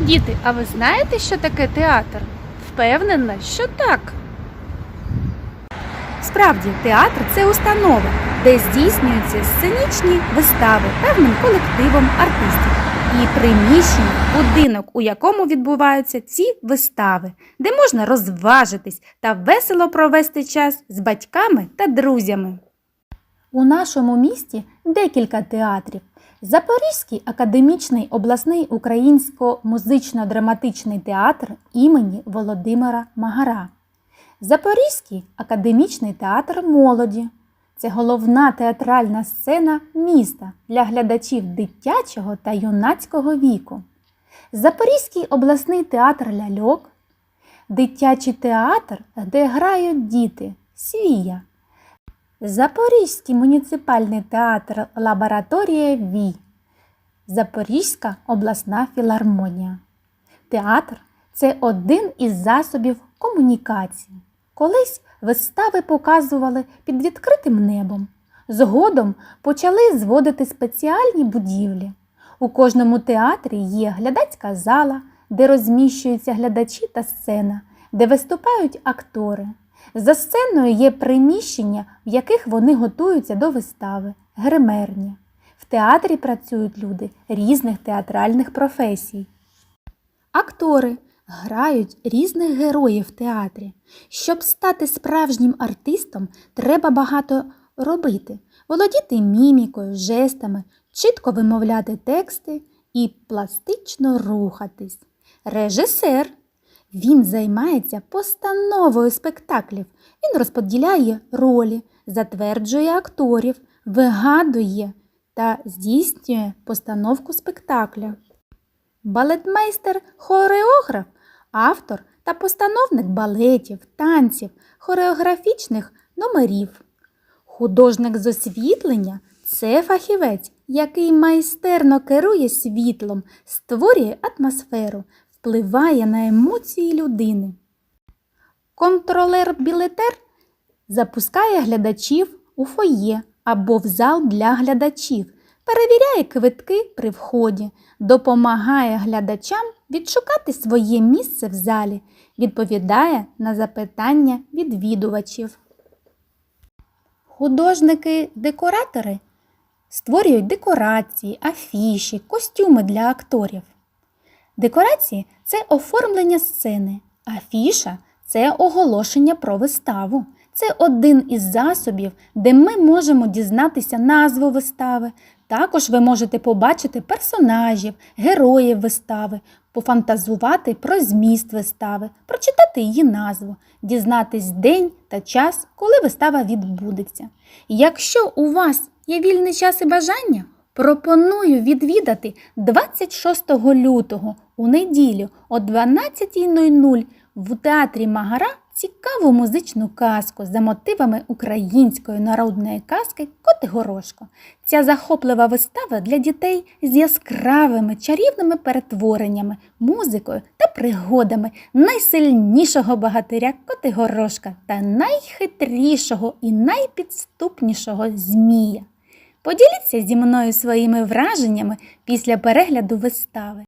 Діти, а ви знаєте, що таке театр? Впевнена, що так. Справді, театр це установа, де здійснюються сценічні вистави певним колективом артистів. І приміщення, будинок, у якому відбуваються ці вистави, де можна розважитись та весело провести час з батьками та друзями. У нашому місті декілька театрів. Запорізький академічний обласний українсько-музично-драматичний театр імені Володимира Магара. Запорізький академічний театр молоді. Це головна театральна сцена міста для глядачів дитячого та юнацького віку. Запорізький обласний театр ляльок, дитячий театр, де грають діти Свія. Запорізький муніципальний театр Лабораторія Ві. Запорізька обласна філармонія. Театр це один із засобів комунікації. Колись вистави показували під відкритим небом. Згодом почали зводити спеціальні будівлі. У кожному театрі є глядацька зала, де розміщуються глядачі та сцена, де виступають актори. За сценою є приміщення, в яких вони готуються до вистави, гримерні. В театрі працюють люди різних театральних професій. Актори грають різних героїв в театрі. Щоб стати справжнім артистом, треба багато робити, володіти мімікою, жестами, чітко вимовляти тексти і пластично рухатись. Режисер. Він займається постановою спектаклів. Він розподіляє ролі, затверджує акторів, вигадує та здійснює постановку спектакля. Балетмейстер хореограф, автор та постановник балетів, танців, хореографічних номерів. Художник з освітлення це фахівець, який майстерно керує світлом, створює атмосферу, впливає на емоції людини. Контролер-білетер запускає глядачів у фоє або в зал для глядачів, перевіряє квитки при вході, допомагає глядачам відшукати своє місце в залі, відповідає на запитання відвідувачів. Художники-декоратори створюють декорації, афіші, костюми для акторів. Декорації це оформлення сцени, афіша це оголошення про виставу. Це один із засобів, де ми можемо дізнатися назву вистави. Також ви можете побачити персонажів, героїв вистави, пофантазувати про зміст вистави, прочитати її назву, дізнатись день та час, коли вистава відбудеться. Якщо у вас є вільний час і бажання, пропоную відвідати 26 лютого у неділю о 12.00 в театрі Магара цікаву музичну казку за мотивами української народної казки Котигорошко. Ця захоплива вистава для дітей з яскравими чарівними перетвореннями, музикою та пригодами найсильнішого богатиря Котигорошка та найхитрішого і найпідступнішого змія. Поділіться зі мною своїми враженнями після перегляду вистави.